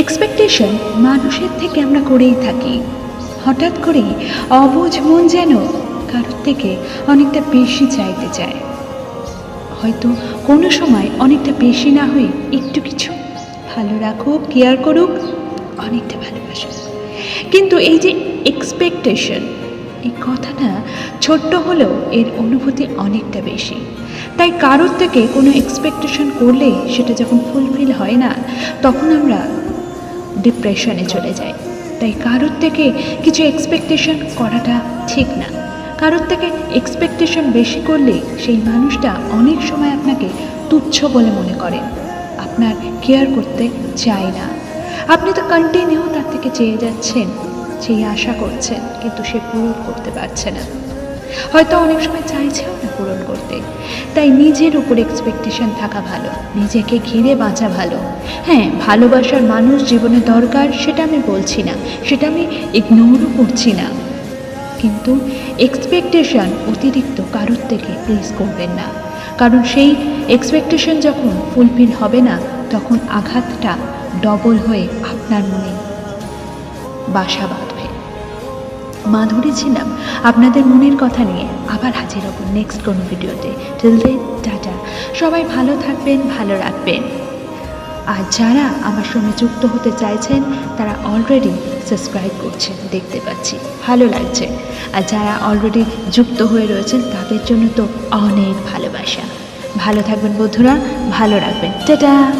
Expectation মানুষের থেকে আমরা করেই থাকি। হঠাৎ করেই অবুঝ মন যেন কারোর থেকে অনেকটা বেশি চাইতে চায়। হয়তো কোনো সময় অনেকটা বেশি না হয়ে একটু কিছু ভালো রাখুক কেয়ার করুক, অনেকটা ভালোবাসা কিন্তু এই যে এক্সপেকটেশন এই কথাটা ছোট্ট হলেও এর অনুভূতি অনেকটা বেশি। তাই কারোর থেকে কোনো এক্সপেকটেশন করলে সেটা যখন ফুলফিল হয় না, তখন আমরা ডিপ্রেশনে চলে যায়। তাই কারোর থেকে কিছু এক্সপেকটেশন করাটা ঠিক না। কারোর থেকে এক্সপেকটেশন বেশি করলে সেই মানুষটা অনেক সময় আপনাকে তুচ্ছ বলে মনে করেন আপনার কেয়ার করতে চায় না। আপনি তো কন্টিনিউ তার থেকে চেয়ে যাচ্ছেন সেই আশা করছেন, কিন্তু সে পূরণ করতে পারছে না। হয়তো অনেক সময় চাইছেও না পূরণ করতে। তাই নিজের উপর এক্সপেকটেশন থাকা ভালো, নিজেকে ঘিরে বাঁচা ভালো। হ্যাঁ ভালোবাসার মানুষ জীবনে দরকার, সেটা আমি বলছি না, সেটা আমি ইগনোরও করছি না। কিন্তু এক্সপেকটেশন অতিরিক্ত কারোর থেকে প্লিজ করবেন না। কারণ সেই এক্সপেকটেশন যখন ফুলফিল হবে না, তখন আঘাতটা ডবল হয়ে আপনার মনে বাসা মাধুরী ছিলাম। আপনাদের মনের কথা নিয়ে আবার হাজির হব নেক্সট কোনো ভিডিওতে। Till then tata. সবাই ভালো থাকবেন, ভালো রাখবেন। আর যারা আমার সঙ্গে যুক্ত হতে চাইছেন, তারা অলরেডি সাবস্ক্রাইব করছেন, দেখতে পাচ্ছি। ভালো লাগছে। আর যারা অলরেডি যুক্ত হয়ে রয়েছেন, তাদের জন্য তো অনেক ভালোবাসা। ভালো থাকবেন বন্ধুরা, ভালো রাখবেন। টাটা!